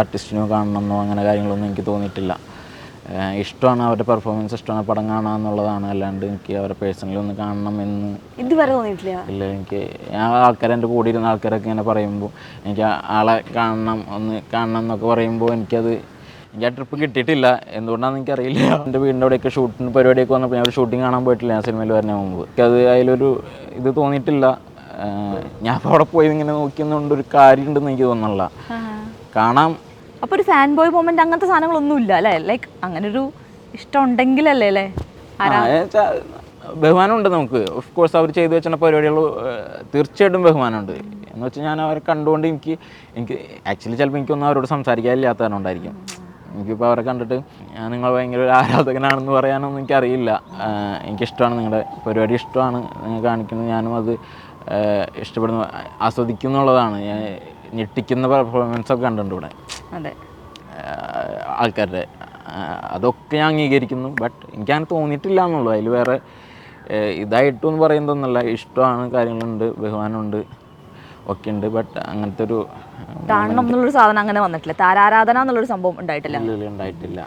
ആർട്ടിസ്റ്റിനോ കാണണമെന്നോ അങ്ങനെ കാര്യങ്ങളൊന്നും എനിക്ക് തോന്നിയിട്ടില്ല. ഇഷ്ടമാണ് അവരുടെ പെർഫോമൻസ് ഇഷ്ടമാണ് പടം കാണുക എന്നുള്ളതാണ് അല്ലാണ്ട് എനിക്ക് അവരെ പേഴ്സണലി ഒന്ന് കാണണം എന്ന് ഇതുവരെ തോന്നിയിട്ടില്ല. ഇല്ല. എനിക്ക് ഞാൻ ആൾക്കാർ എന്റെ കൂടെ ഇരുന്ന ആൾക്കാരൊക്കെ ഇങ്ങനെ പറയുമ്പോൾ എനിക്ക് ആളെ കാണണം ഒന്ന് കാണണം എന്നൊക്കെ പറയുമ്പോൾ എനിക്കത് എനിക്ക് ആ ട്രിപ്പ് കിട്ടിയിട്ടില്ല. എന്തുകൊണ്ടാണെന്ന് എനിക്കറിയില്ല. എന്റെ വീടിന്റെ അവിടെയൊക്കെ ഷൂട്ടിന് പരിപാടിയൊക്കെ വന്നപ്പോൾ ഞാൻ ഒരു ഷൂട്ടിംഗ് കാണാൻ പോയിട്ടില്ല ഞാൻ സിനിമയിൽ വരുന്ന മുമ്പ്. എനിക്കത് അതിലൊരു ഇത് തോന്നിയിട്ടില്ല. ഞാൻ അവിടെ പോയി ഇങ്ങനെ നോക്കിയെന്നുകൊണ്ട് ഒരു കാര്യമുണ്ടെന്ന് എനിക്ക് തോന്നുന്നില്ല. കാണാം. അപ്പൊ ഒരു ഫാൻ ബോയ് മൊമെന്റ് അങ്ങനത്തെ സാധനങ്ങളൊന്നും ഇല്ല അല്ലേ ലൈക്ക് അങ്ങനെ ഒരു ഇഷ്ടം ഉണ്ടെങ്കിലല്ലേ അല്ലേ ബഹുമാനമുണ്ട് നമുക്ക്. ഓഫ് കോഴ്സ് അവർ ചെയ്തു വെച്ച പരിപാടികൾ തീർച്ചയായിട്ടും ബഹുമാനമുണ്ട്. എന്ന് വെച്ചാൽ ഞാൻ അവരെ കണ്ടുകൊണ്ട് എനിക്ക് എനിക്ക് ആക്ച്വലി ചിലപ്പോൾ എനിക്കൊന്നും അവരോട് സംസാരിക്കാനില്ലാത്തതാണ് ഉണ്ടായിരിക്കും. എനിക്കിപ്പോൾ അവരെ കണ്ടിട്ട് ഞാൻ നിങ്ങൾ ഭയങ്കര ഒരു ആരാധകനാണെന്ന് പറയാനൊന്നും എനിക്കറിയില്ല. എനിക്കിഷ്ടമാണ് നിങ്ങളുടെ പരിപാടി ഇഷ്ടമാണ് നിങ്ങൾ കാണിക്കുന്നത്. ഞാനും അത് ഇഷ്ടപ്പെടുന്നു ആസ്വദിക്കും എന്നുള്ളതാണ് ഞാൻ ഞെട്ടിക്കുന്ന പെർഫോമൻസ് ഒക്കെ കണ്ടിട്ടുണ്ട് ഇവിടെ. അതെ. ആൾക്കാരുടെ അതൊക്കെ ഞാൻ അംഗീകരിക്കുന്നു. ബട്ട് എനിക്കങ്ങനെ തോന്നിയിട്ടില്ല എന്നുള്ളൂ. അതിൽ വേറെ ഇതായിട്ടും എന്ന് പറയുന്നതൊന്നുമല്ല ഇഷ്ടമാണ് കാര്യങ്ങളുണ്ട് ബഹുമാനമുണ്ട് ഒക്കെ ഉണ്ട് ബട്ട് അങ്ങനത്തെ ഒരു എന്നുള്ളൊരു സാധനം അങ്ങനെ വന്നിട്ടില്ല. താരാരാധന എന്നുള്ളൊരു സംഭവം ഉണ്ടായിട്ടില്ല. ഉണ്ടായിട്ടില്ല.